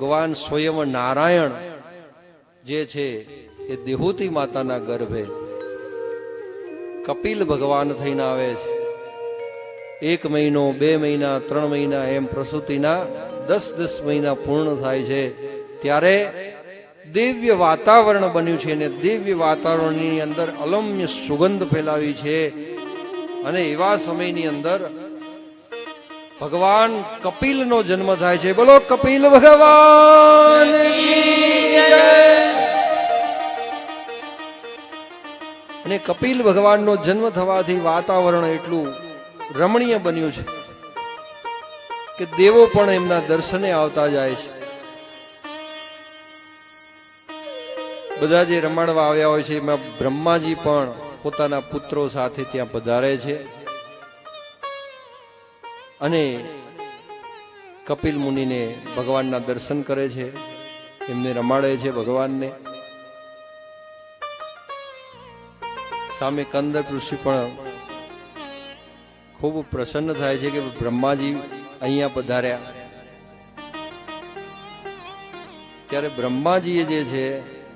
ભગવાન સ્વયં નારાયણ જે છે એ દેહુતી માતાના ગર્ભે કપિલ ભગવાન થઈને આવે છે. એક મહિનો, બે મહિના, ત્રણ મહિના એમ પ્રસૂતિના દસ દસ મહિના પૂર્ણ થાય છે. ત્યારે દિવ્ય વાતાવરણ બન્યું છે અને દિવ્ય વાતાવરણની અંદર અલમ્ય સુગંધ ફેલાવી છે. અને એવા સમયની અંદર ભગવાન કપિલનો જન્મ થાય છે. બોલો, કપિલ ભગવાન! અને કપિલ ભગવાનનો જન્મ થવાથી વાતાવરણ એટલું રમણીય બન્યું છે કે દેવો પણ એમના દર્શને આવતા જાય છે. બધા જે રમાડવા આવ્યા હોય છે, એમાં બ્રહ્માજી પણ પોતાના પુત્રો સાથે ત્યાં પધારે છે. અને કપિલ મુનિને ભગવાનના દર્શન કરે છે, એમને રમાડે છે ભગવાનને. સામે કંદક ઋષિ પણ ખૂબ પ્રસન્ન થાય છે કે બ્રહ્માજી અહીંયા પધાર્યા. ત્યારે બ્રહ્માજીએ જે છે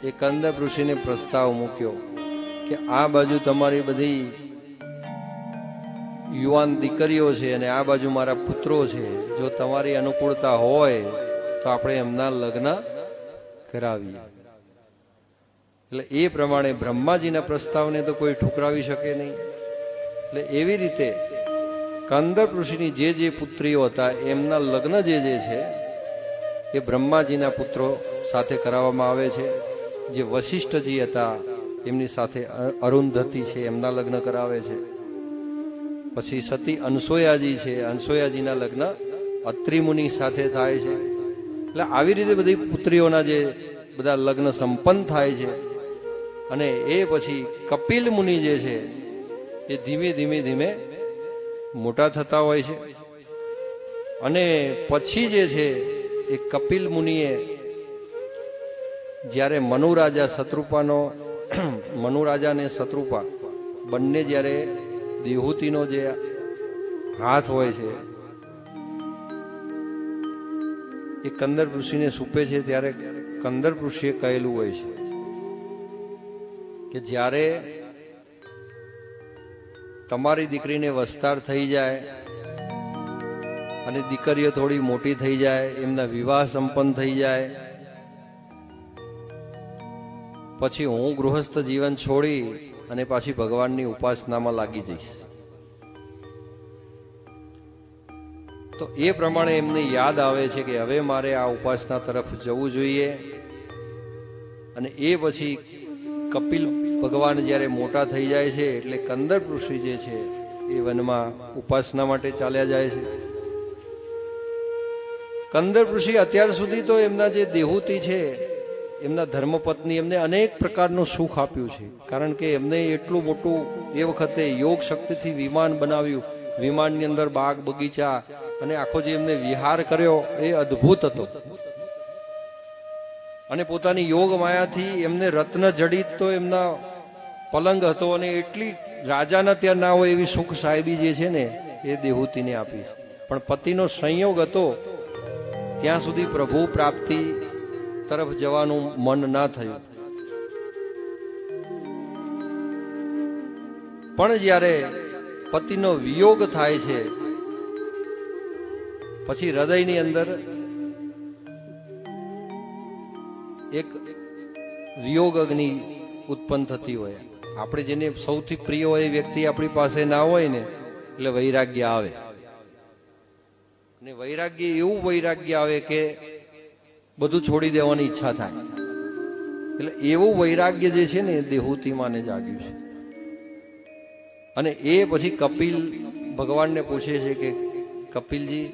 એ કંદક ઋષિને પ્રસ્તાવ મૂક્યો કે આ બાજુ તમારી બધી યુવાન દીકરીઓ છે અને આ બાજુ મારા પુત્રો છે, જો તમારી અનુકૂળતા હોય, તો આપણે એમના લગ્ન કરાવીએ. એટલે એ પ્રમાણે બ્રહ્માજીના પ્રસ્તાવને તો કોઈ ઠુકરાવી શકે નહીં. એટલે એવી રીતે કંદર ઋષિની જે જે પુત્રીઓ હતા, એમના લગ્ન જે જે છે, એ બ્રહ્માજીના પુત્રો સાથે કરાવવામાં આવે છે. જે વશિષ્ઠજી હતા, એમની સાથે અરુંધતી છે, એમના લગ્ન કરાવે છે. પછી સતી અનસોયાજી છે. અનસોયાજીના લગ્ન અત્રિમુનિ સાથે થાય છે. એટલે આવી રીતે બધી પુત્રીઓના જે બધા લગ્ન સંપન્ન થાય છે. અને એ પછી કપિલ મુનિ જે છે, એ ધીમે ધીમે ધીમે મોટા થતા હોય છે. અને પછી જે છે, એ કપિલ મુનિએ જ્યારે મનુરાજા શત્રુપાનો મનુરાજા અને શત્રુપા બંને જ્યારે દેહૂતીનો જે હાથ હોય છે, એ કંદર ઋષિને સૂપે છે ત્યારે કંદર ઋષિએ કહેલું હોય છે કે જ્યારે તમારી દીકરીને વસ્તાર થઈ જાય અને દીકરીઓ થોડી મોટી થઈ જાય, એમના વિવાહ સંપન્ન થઈ જાય, પછી હું ગૃહસ્થ જીવન છોડી અને પાછી ભગવાનની ઉપાસનામાં લાગી જઈશ. તો એ પ્રમાણે એમને યાદ આવે છે કે હવે મારે આ ઉપાસના તરફ જવું જોઈએ. અને એ પછી કપિલ ભગવાન જ્યારે મોટા થઈ જાય છે, એટલે કંદર ઋષિ જે છે, એ વનમાં ઉપાસના માટે ચાલ્યા જાય છે. કંદર ઋષિ અત્યાર સુધી તો એમના જે દેહૂતી છે એમના ધર્મપત્ની એમને અનેક પ્રકારનું સુખ આપ્યું છે. કારણ કે એમને એટલું મોટું એ વખતે યોગ શક્તિથી વિમાન બનાવ્યું. વિમાનની અંદર બાગ, બગીચા અને આખો જે એમને વિહાર કર્યો એ અદ્ભુત હતો. અને પોતાની યોગ માયાથી એમને રત્ન જડિત તો એમના પલંગ હતો અને એટલી રાજાના ત્યાં ના હોય એવી સુખ સાહેબી જે છે ને, એ દેહૂતીને આપી છે. પણ પતિનો સંયોગ હતો, ત્યાં સુધી પ્રભુ પ્રાપ્તિ તરફ જવાનું મન ના થયું. પણ જ્યારે પતિનો વિયોગ થાય છે, પછી હૃદયની અંદર એક વિયોગ અગ્નિ ઉત્પન્ન થતી હોય. આપણે જેને સૌથી પ્રિય હોય એ વ્યક્તિ આપણી પાસે ના હોય ને, એટલે વૈરાગ્ય આવે. અને વૈરાગ્ય એવું વૈરાગ્ય આવે કે બધું છોડી દેવાની ઈચ્છા થાય. એટલે એવું વૈરાગ્ય જે છે ને એ દેહુતિમાંને જાગ્યું છે. અને એ પછી કપિલ ભગવાનને પૂછે છે કે, કપિલજી,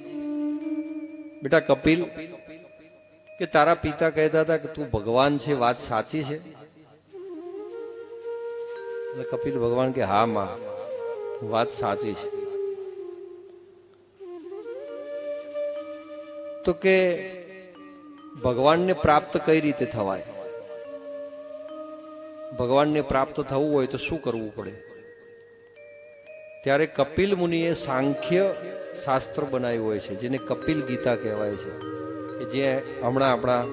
બેટા કપિલ, કે તારા પિતા કહેતા હતા કે તું ભગવાન છે, વાત સાચી છે? એટલે કપિલ ભગવાન કે, હા, માં, વાત સાચી છે. તો કે ભગવાનને પ્રાપ્ત કઈ રીતે થવાય? ભગવાનને પ્રાપ્ત થવું હોય તો શું કરવું પડે? ત્યારે કપિલ મુનિએ સાંખ્ય શાસ્ત્ર બનાવ્યું હોય છે, જેને કપિલ ગીતા કહેવાય છે, કે જે હમણાં આપણા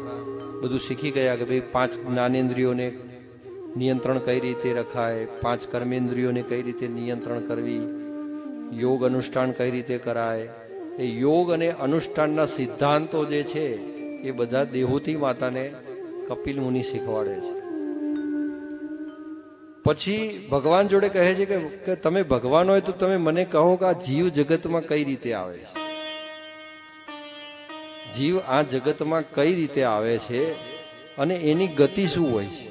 બધું શીખી ગયા કે ભાઈ પાંચ જ્ઞાનેન્દ્રિયોને નિયંત્રણ કઈ રીતે રખાય, પાંચ કર્મેન્દ્રિયોને કઈ રીતે નિયંત્રણ કરવી, યોગ અનુષ્ઠાન કઈ રીતે કરાય. એ યોગ અને અનુષ્ઠાનના સિદ્ધાંતો જે છે એ બધા દેહૂતી માતાને કપિલ મુનિ શીખવાડે છે. પછી ભગવાન જોડે કહે છે કે તમે ભગવાન હોય તો તમે મને કહો કે આ જીવ જગતમાં કઈ રીતે આવે છે? જીવ આ જગતમાં કઈ રીતે આવે છે અને એની ગતિ શું હોય છે?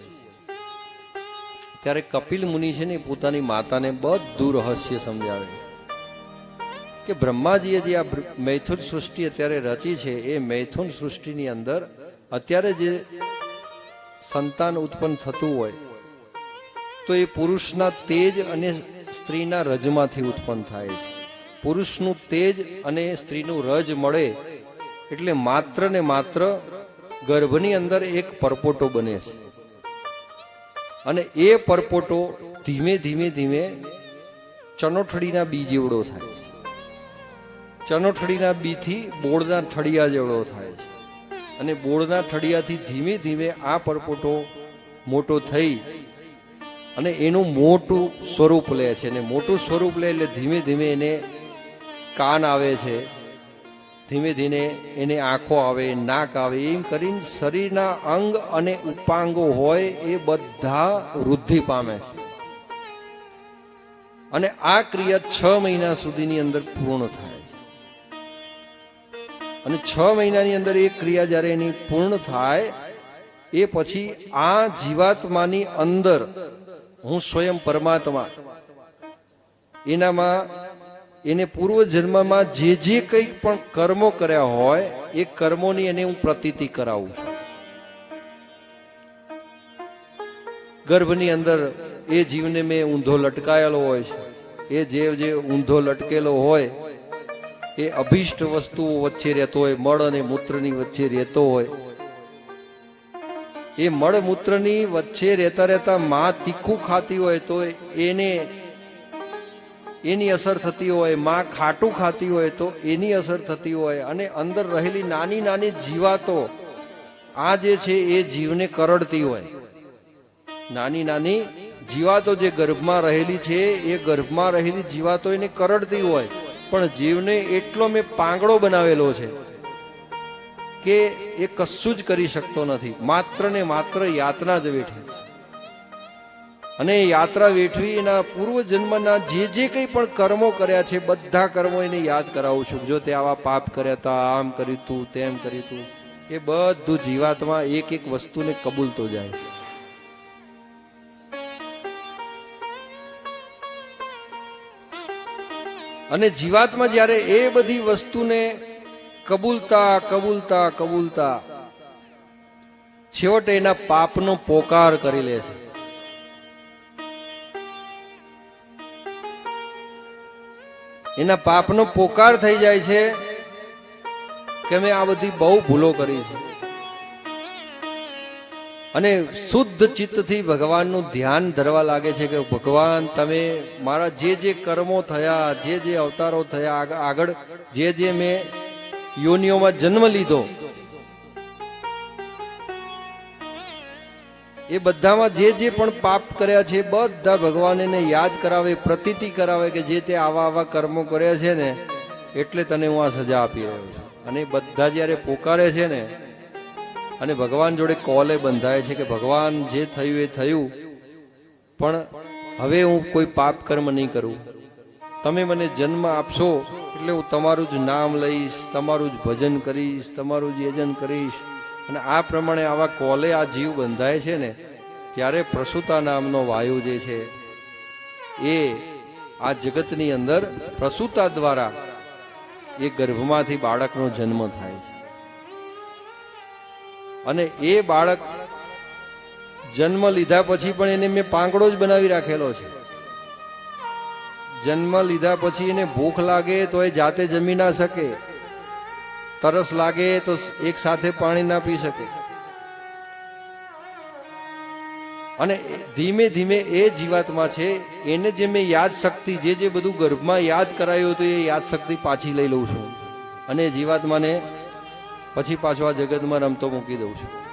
ત્યારે કપિલ મુનિ છે ને પોતાની માતાને બધું રહસ્ય સમજાવે છે. કે બ્રહ્માજીએ જે આ મૈથુન સૃષ્ટિ અત્યારે રચી છે, એ મૈથુન સૃષ્ટિની અંદર અત્યારે જે સંતાન ઉત્પન્ન થતું હોય, તો એ પુરુષના તેજ અને સ્ત્રીના રજમાંથી ઉત્પન્ન થાય છે. પુરુષનું તેજ અને સ્ત્રીનું રજ મળે એટલે માત્ર ને માત્ર ગર્ભની અંદર એક પરપોટો બને છે. અને એ પરપોટો ધીમે ધીમે ધીમે ચનોઠડીના બી જેવડો થાય. ચનોઠડીના બીથી બોળના ઠળિયા જેવડો થાય છે. અને બોળના ઠળિયાથી ધીમે ધીમે આ પરપોટો મોટો થઈ અને એનું મોટું સ્વરૂપ લે છે. અને મોટું સ્વરૂપ લે એટલે ધીમે ધીમે એને કાન આવે છે. ધીમે ધીમે એને આંખો આવે, નાક આવે, એમ કરીને શરીરના અંગ અને ઉપાંગો હોય એ બધા વૃદ્ધિ પામે છે. અને આ ક્રિયા છ મહિના સુધીની અંદર પૂર્ણ થાય છે. અને છ મહિનાની અંદર એ ક્રિયા જ્યારે એની પૂર્ણ થાય, એ પછી આ જીવાત્માની અંદર હું સ્વયં પરમાત્મા. એનામાં, એને પૂર્વ જન્મમાં જે જે કંઈ પણ કર્મો કર્યા હોય, એ કર્મોની એને હું પ્રતીતિ કરાવું છું. ગર્ભની અંદર એ જીવને મેં ઊંધો લટકાયેલો હોય છે. એ જે જે ઊંધો લટકેલો હોય એ અભિષ્ટ વસ્તુઓ વચ્ચે રહેતો હોય, મળ અને મૂત્રની વચ્ચે રહેતો હોય. એ મળ મૂત્રની વચ્ચે રહેતા રહેતા માં તીખું ખાતી હોય તો એને, એની અસર થતી હોય, માં ખાટું ખાતી હોય તો એની અસર થતી હોય અને અંદર રહેલી નાની નાની જીવાતો આ જે છે એ જીવને કરડતી હોય. નાની નાની જીવાતો જે ગર્ભમાં રહેલી છે એ ગર્ભમાં રહેલી જીવાતો એને કરડતી હોય. પણ જીવને એટલો મેં પાંગડો બનાવેલો છે કે એ કશું જ કરી શકતો નથી. માત્ર ને માત્ર યાતના જ વેઠી. અને યાત્રા વેઠવી એના પૂર્વ જન્મના જે જે કંઈ પણ કર્મો કર્યા છે, બધા કર્મો એને યાદ કરાવું છું. જો તે આવા પાપ કર્યા હતા આમ કર્યું તું, તેમ કર્યું તું, એ બધું જીવાતમાં એક એક વસ્તુને કબૂલતો જાય છે. અને જીવાતમાં જ્યારે એ બધી વસ્તુને કબૂલતા કબૂલતા કબૂલતા, છેવટે એના પાપનો પોકાર કરી લે છે. એના પાપનો પોકાર થઈ જાય છે કે મેં આ બધી બહુ ભૂલો કરી છે. અને શુદ્ધ ચિત્તથી ભગવાનનું ધ્યાન ધરવા લાગે છે કે ભગવાન, તમે મારા જે જે કર્મો થયા, જે જે અવતારો થયા, આગ- આગળ જે જે મેં યોનિઓમાં જન્મ લીધો, એ બધામાં જે જે પણ પાપ કર્યા છે બધા ભગવાન એને યાદ કરાવે, પ્રતીતિ કરાવે કે જે તે આવા આવા કર્મો કર્યા છે ને, એટલે તને હું આ સજા આપી રહ્યો છું. અને બધા જ્યારે પોકારે છે ને અને ભગવાન જોડે કોલે બંધાય છે કે ભગવાન જે થયું એ થયું. પણ હવે હું કોઈ પાપ કર્મ નહીં કરું. તમે મને જન્મ આપશો એટલે હું તમારું જ નામ લઈશ, તમારું જ ભજન કરીશ, તમારું જ યજન કરીશ. અને આ પ્રમાણે આવા કોલે આ જીવ બંધાય છે ને, ત્યારે પ્રસૂતા નામનો વાયુ જે છે, એ આ જગતની અંદર પ્રસૂતા દ્વારા એ ગર્ભમાંથી બાળકનો જન્મ થાય છે. અને એ બાળક જન્મ લીધા પછી પણ એને મેં પાંગડો જ બનાવી રાખેલો છે. જન્મ લીધા પછી એને ભૂખ લાગે તો એ જાતે જમી ના શકે. તરસ લાગે તો એક સાથે પાણી ના પી શકે. અને ધીમે ધીમે એ જીવાતમાં છે, એને જે મેં યાદ શક્તિ, જે જે બધું ગર્ભમાં યાદ કરાયું હતું એ યાદ શક્તિ પાછી લઈ લઉં છું. અને જીવાત્માને પછી પાછો આ જગતમાં રમતો મૂકી દઉં છું.